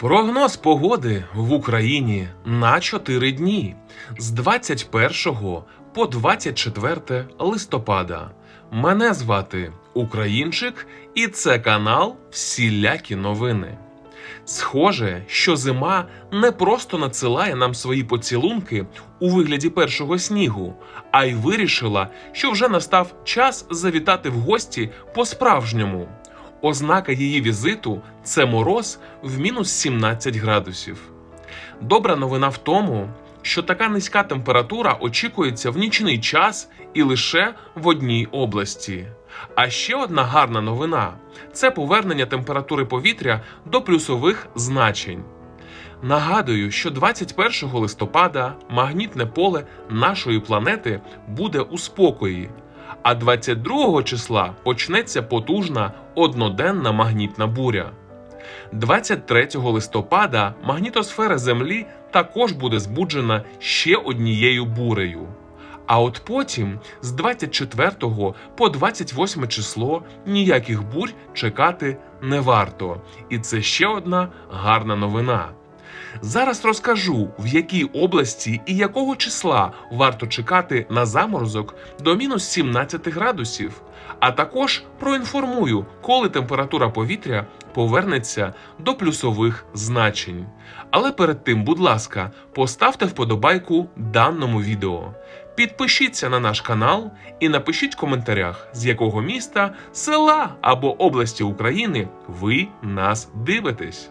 Прогноз погоди в Україні на 4 дні з 21 по 24 листопада. Мене звати Українчик, і це канал Всілякі новини. Схоже, що зима не просто надсилає нам свої поцілунки у вигляді першого снігу, а й вирішила, що вже настав час завітати в гості по-справжньому. Ознака її візиту це мороз в мінус 17 градусів. Добра новина в тому, що така низька температура очікується в нічний час і лише в одній області. А ще одна гарна новина це повернення температури повітря до плюсових значень. Нагадую, що 21 листопада магнітне поле нашої планети буде у спокої, а 22 числа почнеться потужна одноденна магнітна буря. 23 листопада магнітосфера Землі також буде збуджена ще однією бурею. А от потім, з 24 по 28 число, ніяких бурь чекати не варто. І це ще одна гарна новина. Зараз розкажу, в якій області і якого числа варто чекати на заморозок до мінус 17 градусів, а також проінформую, коли температура повітря повернеться до плюсових значень. Але перед тим, будь ласка, поставте вподобайку даному відео. Підпишіться на наш канал і напишіть в коментарях, з якого міста, села або області України ви нас дивитесь.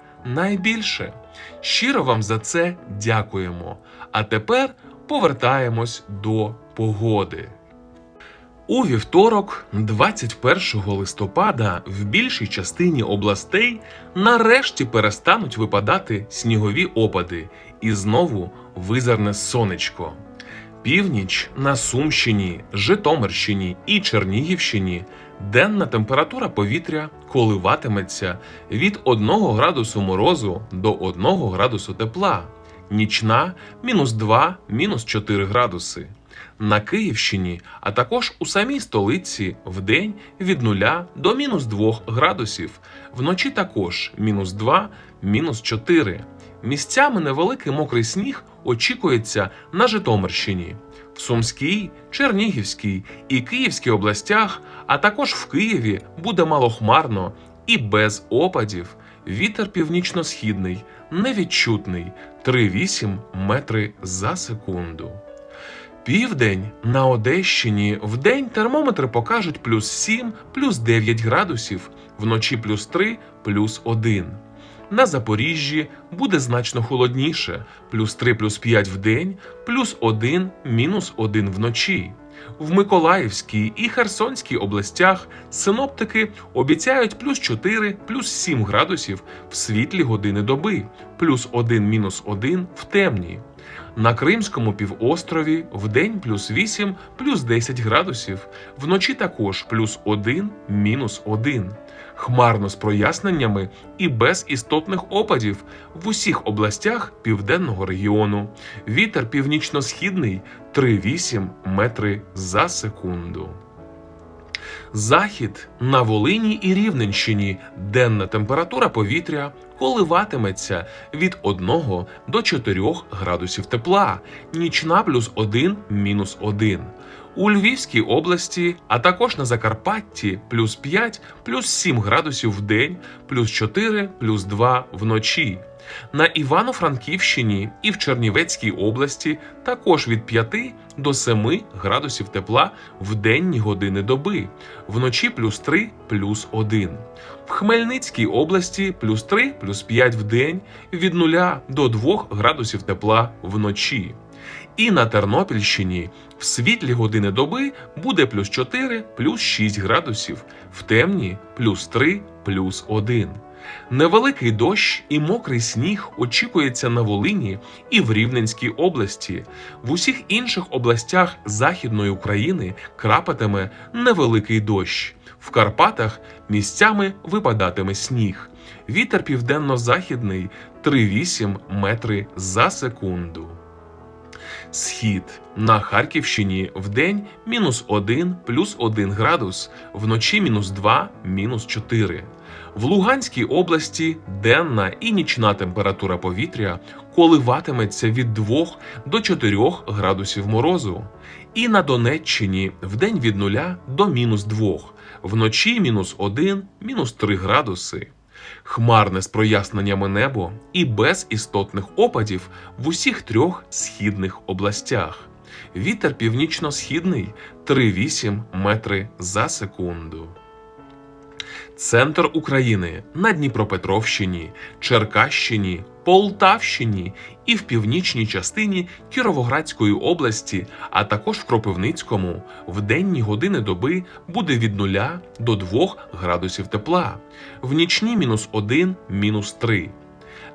найбільше. Щиро вам за це дякуємо. А тепер повертаємось до погоди. У вівторок, 21 листопада, в більшій частині областей нарешті перестануть випадати снігові опади, і знову визирне сонечко. Північ на Сумщині, Житомирщині і Чернігівщині денна температура повітря коливатиметься від 1 градусу морозу до 1 градусу тепла, нічна мінус 2, мінус 4 градуси. На Київщині, а також у самій столиці вдень від 0 до мінус 2 градусів, вночі також мінус 2, мінус 4. Місцями невеликий мокрий сніг очікується на Житомирщині, в Сумській, Чернігівській і Київській областях, а також в Києві буде малохмарно і без опадів. Вітер північно-східний, невідчутний 3,8 метри за секунду. Південь на Одещині вдень термометри покажуть плюс 7, плюс 9 градусів, вночі плюс 3, плюс 1. На Запоріжжі буде значно холодніше, плюс 3, плюс 5 в день, плюс 1, мінус 1 вночі. В Миколаївській і Херсонській областях синоптики обіцяють плюс 4, плюс 7 градусів в світлі години доби, плюс 1, мінус 1 в темні. На Кримському півострові вдень плюс 8, плюс 10 градусів, вночі також плюс 1, мінус 1. Хмарно з проясненнями і без істотних опадів в усіх областях південного регіону. Вітер північно-східний 3,8 метри за секунду. Захід на Волині і Рівненщині денна температура повітря коливатиметься від 1 до 4 градусів тепла, нічна плюс 1 мінус 1. У Львівській області, а також на Закарпатті плюс 5, плюс 7 градусів в день, плюс 4, плюс 2 вночі. На Івано-Франківщині і в Чернівецькій області також від 5 до 7 градусів тепла в денні години доби, вночі плюс 3, плюс 1. В Хмельницькій області плюс 3, плюс 5 в день, від 0 до 2 градусів тепла вночі. І на Тернопільщині в світлі години доби буде плюс 4, плюс 6 градусів, в темні плюс 3, плюс 1. Невеликий дощ і мокрий сніг очікується на Волині і в Рівненській області. В усіх інших областях Західної України крапатиме невеликий дощ. В Карпатах місцями випадатиме сніг. Вітер південно-західний 3,8 метри за секунду. Схід на Харківщині вдень мінус 1 плюс 1 градус, вночі мінус 2 мінус 4. В Луганській області денна і нічна температура повітря коливатиметься від 2 до 4 градусів морозу. І на Донеччині вдень від 0 до мінус 2, вночі мінус 1, мінус 3 градуси. Хмарне з проясненнями небо і без істотних опадів в усіх трьох східних областях. Вітер північно-східний 3,8 метри за секунду. Центр України на Дніпропетровщині, Черкащині, Полтавщині і в північній частині Кіровоградської області, а також в Кропивницькому в денні години доби буде від 0 до 2 градусів тепла, в нічні мінус 1, мінус 3.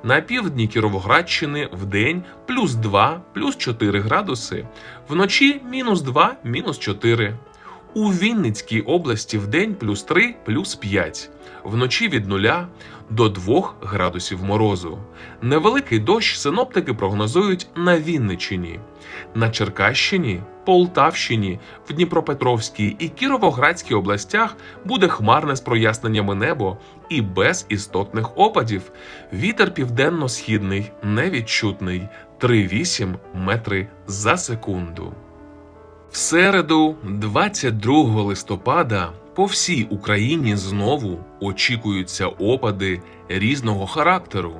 На півдні Кіровоградщини в день плюс 2, плюс 4 градуси, вночі мінус 2, мінус 4. У Вінницькій області в день плюс 3, плюс 5, вночі від 0 до 2 градусів морозу. Невеликий дощ синоптики прогнозують на Вінниччині, на Черкащині, Полтавщині, в Дніпропетровській і Кіровоградській областях буде хмарне з проясненнями небо і без істотних опадів. Вітер південно-східний невідчутний 3,8 метри за секунду. В середу, 22 листопада, по всій Україні знову очікуються опади різного характеру.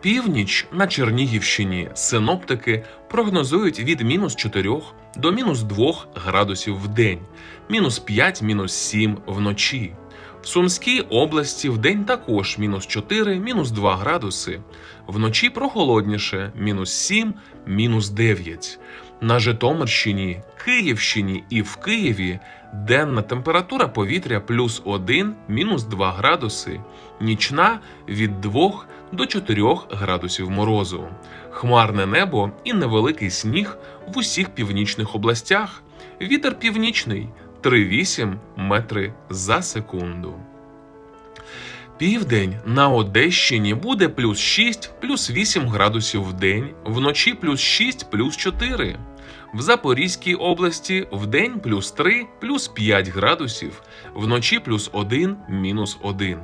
Північ на Чернігівщині синоптики прогнозують від мінус 4 до мінус 2 градусів в день, мінус 5, мінус 7 вночі. В Сумській області в день також мінус 4, мінус 2 градуси, вночі прохолодніше мінус 7, мінус 9. На Житомирщині, Київщині і в Києві денна температура повітря плюс 1, мінус 2 градуси, нічна від 2 до 4 градусів морозу, хмарне небо і невеликий сніг в усіх північних областях. Вітер північний 3,8 метри за секунду. Південь на Одещині буде плюс 6, плюс 8 градусів в день, вночі плюс 6, плюс 4. В Запорізькій області вдень плюс 3, плюс 5 градусів, вночі плюс 1, мінус 1.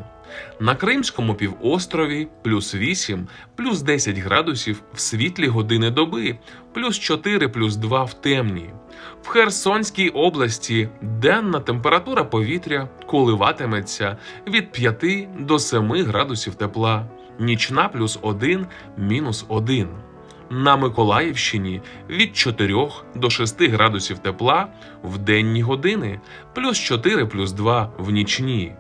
На Кримському півострові плюс 8, плюс 10 градусів в світлі години доби, плюс 4, плюс 2 в темні. В Херсонській області денна температура повітря коливатиметься від 5 до 7 градусів тепла, нічна плюс 1, мінус 1. На Миколаївщині від 4 до 6 градусів тепла в денні години, плюс 4 плюс 2 в нічні.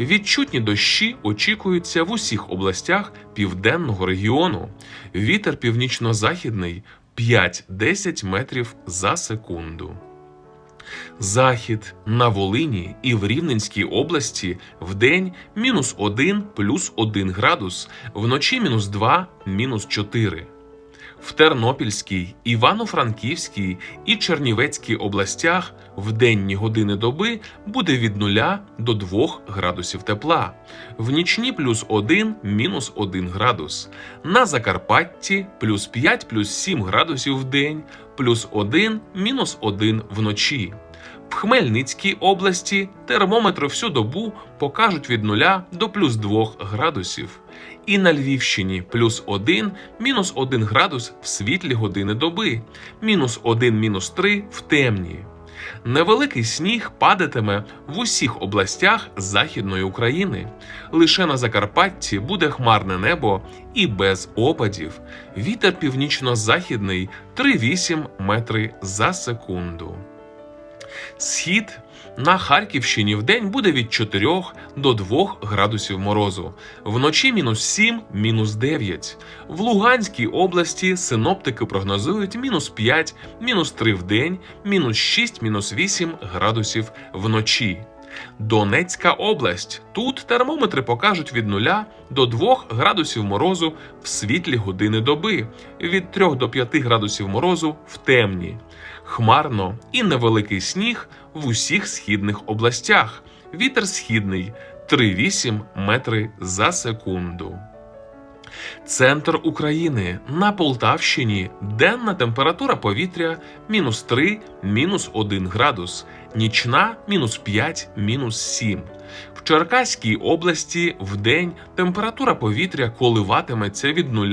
Відчутні дощі очікуються в усіх областях південного регіону. Вітер північно-західний 5-10 метрів за секунду. Захід на Волині і в Рівненській області вдень мінус 1 плюс 1 градус, вночі мінус 2 мінус 4. В Тернопільській, Івано-Франківській і Чернівецькій областях в денні години доби буде від 0 до 2 градусів тепла, в нічні плюс 1 мінус 1 градус. На Закарпатті плюс 5 плюс 7 градусів в день, плюс 1 мінус 1 вночі. В Хмельницькій області термометри всю добу покажуть від 0 до плюс 2 градусів. І на Львівщині плюс 1, мінус 1 градус в світлі години доби, мінус 1, мінус 3 в темні. Невеликий сніг падатиме в усіх областях Західної України. Лише на Закарпатті буде хмарне небо і без опадів. Вітер північно-західний 3,8 метри за секунду. Схід на Харківщині вдень буде від 4 до 2 градусів морозу, вночі мінус 7, мінус 9. В Луганській області синоптики прогнозують мінус 5, мінус 3 в день, мінус 6, мінус 8 градусів вночі. Донецька область. Тут термометри покажуть від 0 до 2 градусів морозу в світлі години доби, від 3 до 5 градусів морозу в темні. Хмарно і невеликий сніг в усіх східних областях. Вітер східний 3,8 метри за секунду. Центр України на Полтавщині денна температура повітря мінус 3, мінус 1 градус, нічна мінус 5, мінус 7. В Черкаській області в день температура повітря коливатиметься від 0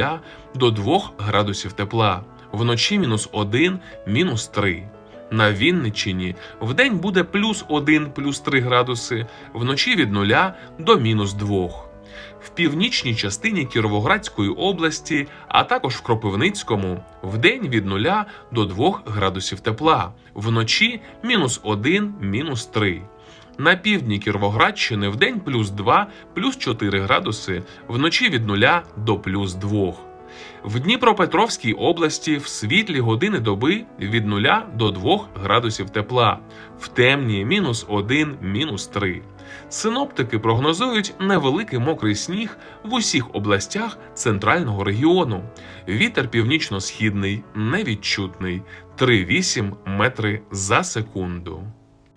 до 2 градусів тепла, вночі мінус 1, мінус 3. На Вінниччині вдень буде плюс 1, плюс 3 градуси, вночі від 0 до мінус 2. В північній частині Кіровоградської області, а також в Кропивницькому, вдень від 0 до 2 градусів тепла, вночі мінус 1, мінус 3. На півдні Кіровоградщини вдень плюс 2, плюс 4 градуси, вночі від 0 до плюс 2. В Дніпропетровській області в світлі години доби від 0 до 2 градусів тепла, в темні мінус 1, мінус 3. Синоптики прогнозують невеликий мокрий сніг в усіх областях центрального регіону. Вітер північно-східний невідчутний 3,8 метри за секунду.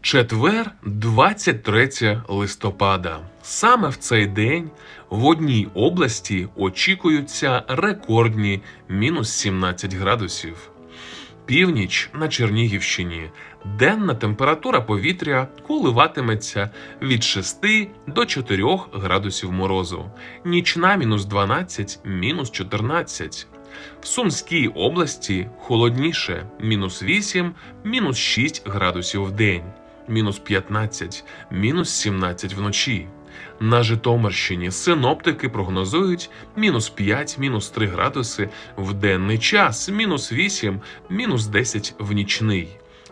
Четвер, 23 листопада. Саме в цей день в одній області очікуються рекордні мінус 17 градусів. Північ на Чернігівщині. Денна температура повітря коливатиметься від 6 до 4 градусів морозу, нічна мінус 12, мінус 14. В Сумській області холодніше мінус 8, мінус 6 градусів в день, мінус 15, мінус 17 вночі. На Житомирщині синоптики прогнозують мінус 5, мінус 3 градуси в денний час, мінус 8, мінус 10 в нічний.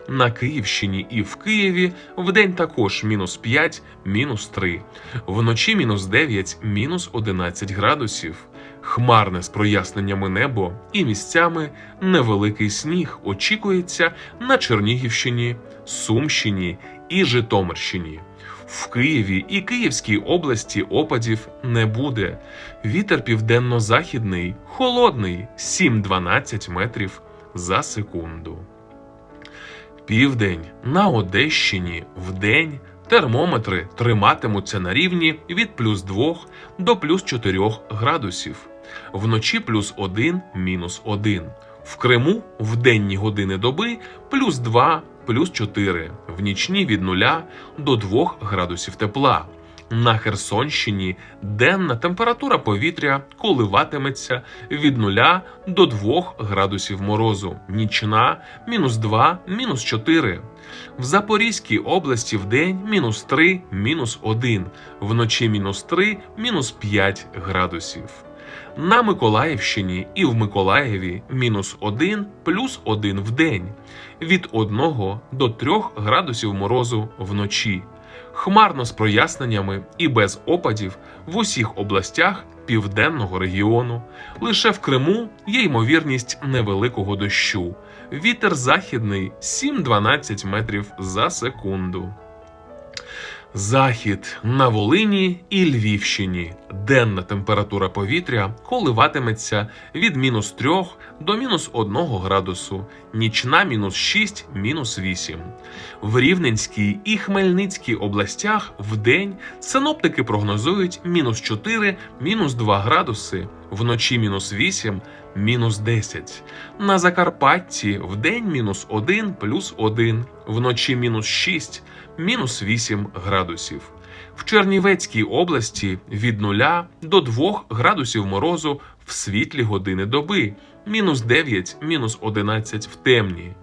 На Київщині і в Києві вдень також мінус 5, мінус 3, вночі мінус 9, мінус 11 градусів. Хмарне з проясненнями небо і місцями невеликий сніг очікується на Чернігівщині, Сумщині і Житомирщині. В Києві і Київській області опадів не буде. Вітер південно-західний, холодний 7-12 метрів за секунду. Південь на Одещині вдень термометри триматимуться на рівні від плюс 2 до плюс 4 градусів, вночі плюс 1, мінус 1. В Криму в денні години доби плюс 2, плюс 4, в нічні від 0 до 2 градусів тепла. На Херсонщині денна температура повітря коливатиметься від 0 до 2 градусів морозу, нічна мінус 2, мінус 4. В Запорізькій області в день мінус 3, мінус 1, вночі мінус 3, мінус 5 градусів. На Миколаївщині і в Миколаєві мінус 1 плюс 1 в день, від 1 до 3 градусів морозу вночі. Хмарно з проясненнями і без опадів в усіх областях південного регіону. Лише в Криму є ймовірність невеликого дощу. Вітер західний 7-12 метрів за секунду. Захід на Волині і Львівщині. Денна температура повітря коливатиметься від мінус 3 до мінус 1 градусу, нічна мінус 6, мінус 8. В Рівненській і Хмельницькій областях в день синоптики прогнозують мінус 4, мінус 2 градуси, вночі мінус 8, мінус 10. На Закарпатті в день мінус 1 плюс 1, вночі мінус 6, мінус 8 градусів. В Чернівецькій області від 0 до 2 градусів морозу в світлі години доби, мінус 9, мінус 11 в темні.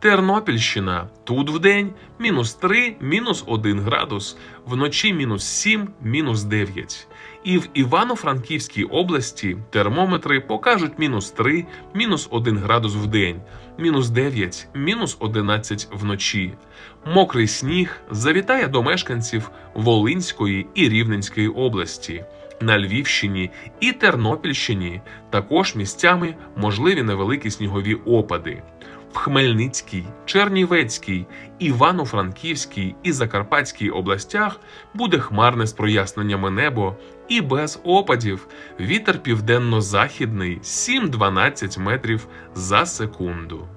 Тернопільщина тут вдень мінус 3, мінус 1 градус, вночі мінус 7, мінус 9. І в Івано-Франківській області термометри покажуть мінус 3, мінус 1 градус в день, мінус 9, мінус 11 вночі. Мокрий сніг завітає до мешканців Волинської і Рівненської області. На Львівщині і Тернопільщині також місцями можливі невеликі снігові опади. В Хмельницькій, Чернівецькій, Івано-Франківській і Закарпатській областях буде хмарне з проясненнями небо і без опадів. Вітер південно-західний 7-12 метрів за секунду.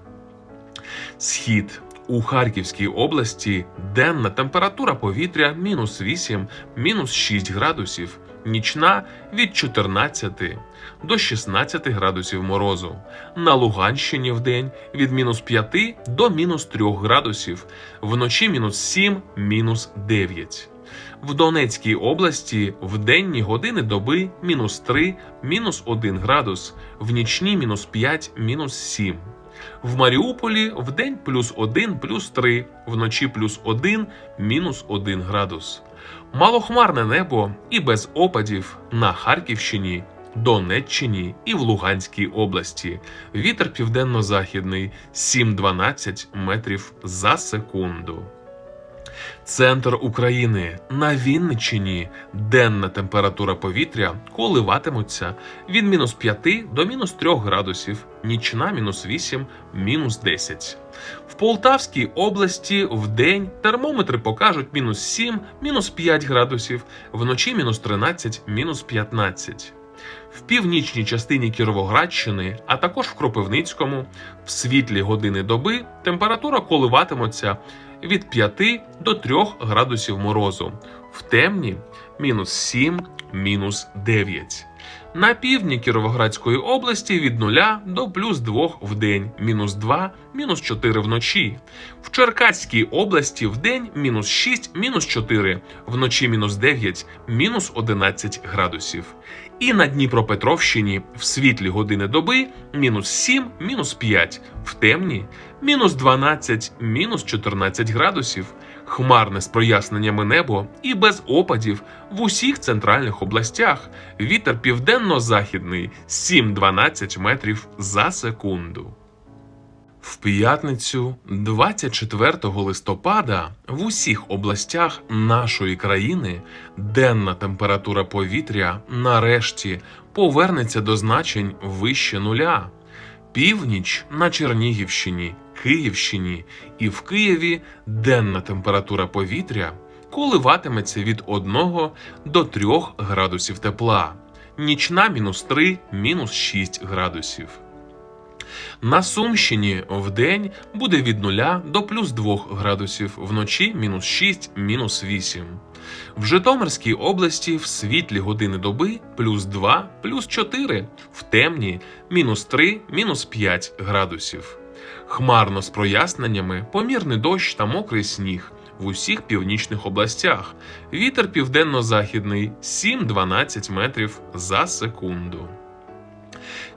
Схід у Харківській області денна температура повітря мінус 8, мінус 6 градусів, нічна від 14 до 16 градусів морозу. На Луганщині вдень від мінус 5 до мінус 3 градусів, вночі мінус 7, мінус 9. В Донецькій області в денні години доби мінус 3, мінус 1 градус, в нічні мінус 5, мінус 7. В Маріуполі в день плюс 1, плюс 3, вночі плюс 1, мінус 1 градус. Малохмарне небо і без опадів на Харківщині, Донеччині і в Луганській області. Вітер південно-західний 7-12 метрів за секунду. Центр України на Вінниччині денна температура повітря коливатимуться від мінус 5 до мінус 3 градусів, нічна мінус 8, мінус 10. В Полтавській області в день термометри покажуть мінус 7, мінус 5 градусів, вночі мінус 13, мінус 15. В північній частині Кіровоградщини, а також в Кропивницькому, в світлі години доби температура коливатиметься від 5 до 3 градусів морозу, в темні мінус 7, мінус 9. На півдні Кіровоградської області від 0 до плюс 2 в день, мінус 2, мінус 4 вночі. В Черкаській області в день мінус 6, мінус 4, вночі мінус 9, мінус 11 градусів. І на Дніпропетровщині в світлі години доби мінус 7, мінус 5, в темні мінус 12, мінус 14 градусів, хмарне з проясненнями небо і без опадів в усіх центральних областях. Вітер південно-західний 7-12 метрів за секунду. В п'ятницю, 24 листопада, в усіх областях нашої країни денна температура повітря нарешті повернеться до значень вище нуля. Північ на Чернігівщині, Київщині і в Києві денна температура повітря коливатиметься від 1 до 3 градусів тепла, нічна мінус 3, мінус 6 градусів. На Сумщині вдень буде від 0 до плюс 2 градусів, вночі мінус 6, мінус 8. В Житомирській області в світлі години доби плюс 2, плюс 4, в темні мінус 3, мінус 5 градусів. Хмарно з проясненнями, помірний дощ та мокрий сніг в усіх північних областях. Вітер південно-західний 7-12 метрів за секунду.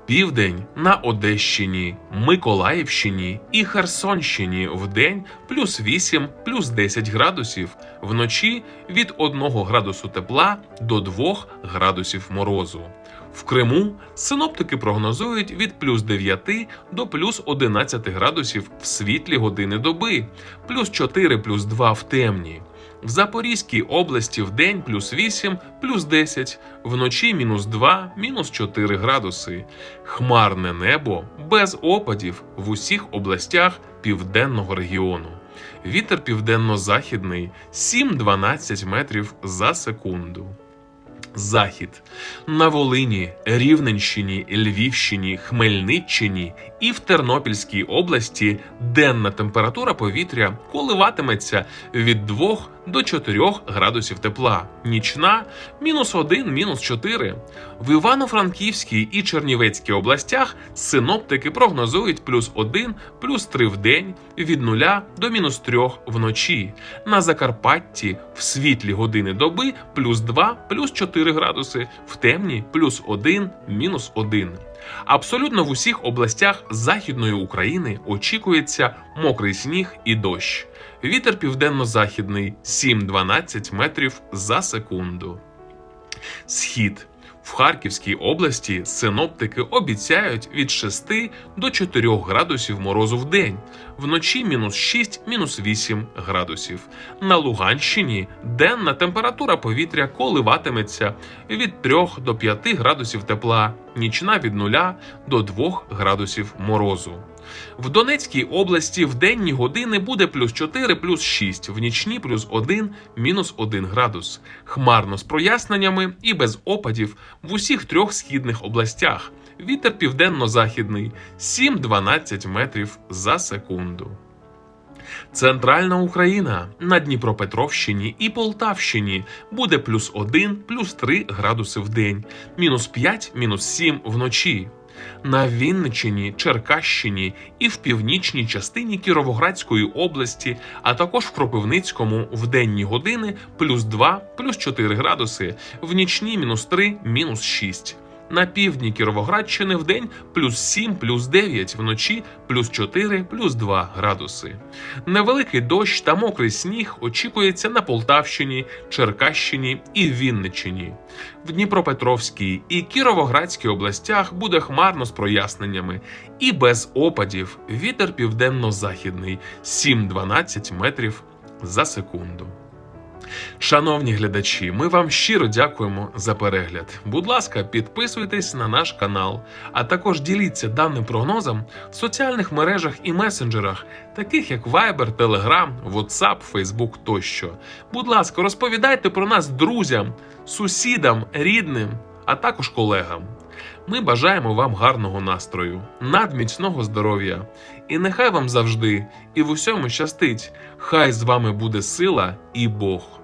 Південь на Одещині, Миколаївщині і Херсонщині вдень плюс 8, плюс 10 градусів, вночі від 1 градусу тепла до 2 градусів морозу. В Криму синоптики прогнозують від плюс 9 до плюс 11 градусів в світлі години доби, плюс 4, плюс 2 в темні. В Запорізькій області в день плюс 8, плюс 10, вночі мінус 2, мінус 4 градуси. Хмарне небо без опадів в усіх областях південного регіону. Вітер південно-західний 7-12 метрів за секунду. Захід на Волині, Рівненщині, Львівщині, Хмельниччині і в Тернопільській області денна температура повітря коливатиметься від 2 до 4 градусів тепла, нічна мінус 1, мінус 4. В Івано-Франківській і Чернівецькій областях синоптики прогнозують плюс 1, плюс 3 в день, від 0 до мінус 3 вночі. На Закарпатті в світлі години доби плюс 2, плюс 4 градуси, в темні плюс 1, мінус 1. Абсолютно в усіх областях Західної України очікується мокрий сніг і дощ. Вітер південно-західний 7-12 метрів за секунду. Схід в Харківській області синоптики обіцяють від 6 до 4 градусів морозу в день, вночі мінус 6, мінус 8 градусів. На Луганщині денна температура повітря коливатиметься від 3 до 5 градусів тепла, нічна від 0 до 2 градусів морозу. В Донецькій області в денні години буде плюс 4, плюс 6, в нічні плюс 1, мінус 1 градус. Хмарно з проясненнями і без опадів в усіх трьох східних областях. Вітер південно-західний 7-12 метрів за секунду. Центральна Україна на Дніпропетровщині і Полтавщині буде плюс 1, плюс 3 градуси в день, мінус 5, мінус 7 вночі. На Вінничині, Черкащині і в північній частині Кіровоградської області, а також в Кропивницькому в денні години плюс 2, плюс 4 градуси, в нічні мінус 3, мінус 6. На півдні Кіровоградщини в день плюс 7, плюс 9, вночі плюс 4, плюс 2 градуси. Невеликий дощ та мокрий сніг очікується на Полтавщині, Черкащині і Вінниччині. В Дніпропетровській і Кіровоградській областях буде хмарно з проясненнями і без опадів. Вітер південно-західний 7-12 метрів за секунду. Шановні глядачі, ми вам щиро дякуємо за перегляд. Будь ласка, підписуйтесь на наш канал, а також діліться даним прогнозом в соціальних мережах і месенджерах, таких як Viber, Telegram, WhatsApp, Facebook тощо. Будь ласка, розповідайте про нас друзям, сусідам, рідним, а також колегам. Ми бажаємо вам гарного настрою, надміцного здоров'я, і нехай вам завжди і в усьому щастить. Хай з вами буде сила і Бог.